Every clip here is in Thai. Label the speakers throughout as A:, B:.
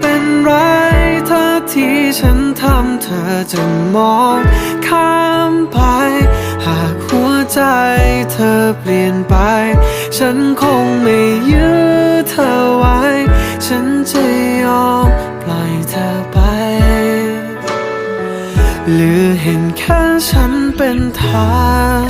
A: เป็นไรถ้าที่ฉันทำเธอจะมองข้ามไป หากหัวใจเธอเปลี่ยนไป ฉันคงไม่ยื้อเธอไว้ ฉันจะยอมปล่อยเธอไป หรือเห็นแค่ฉันเป็นทาง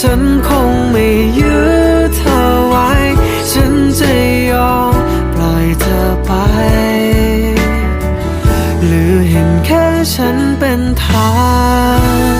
A: ฉันคงไม่ยื้อเธอไว้ ฉันจะยอมปล่อยเธอไป หรือเห็นแค่ฉันเป็นทาง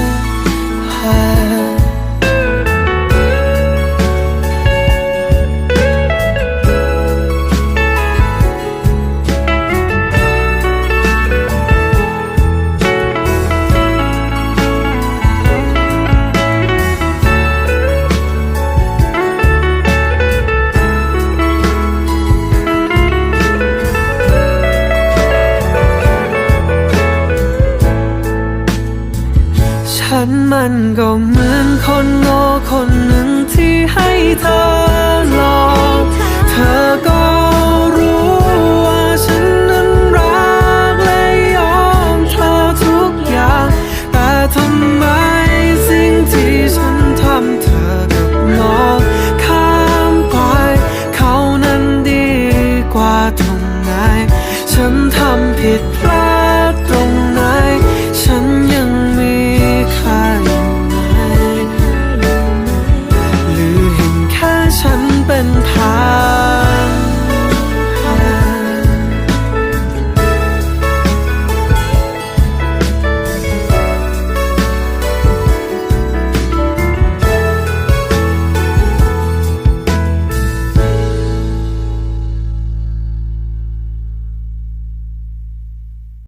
A: ันก็เหมือนคนโง่คนหนึ่งที่ให้เธอลองเธอก็รู้ว่าฉันนั้นรักและยอมเธอทุกอย่าง แต่ทำไมสิ่งที่ฉันทำเธอกับมองข้ามไปเขานั้นดีกว่าตรงไหน ฉันทำผิด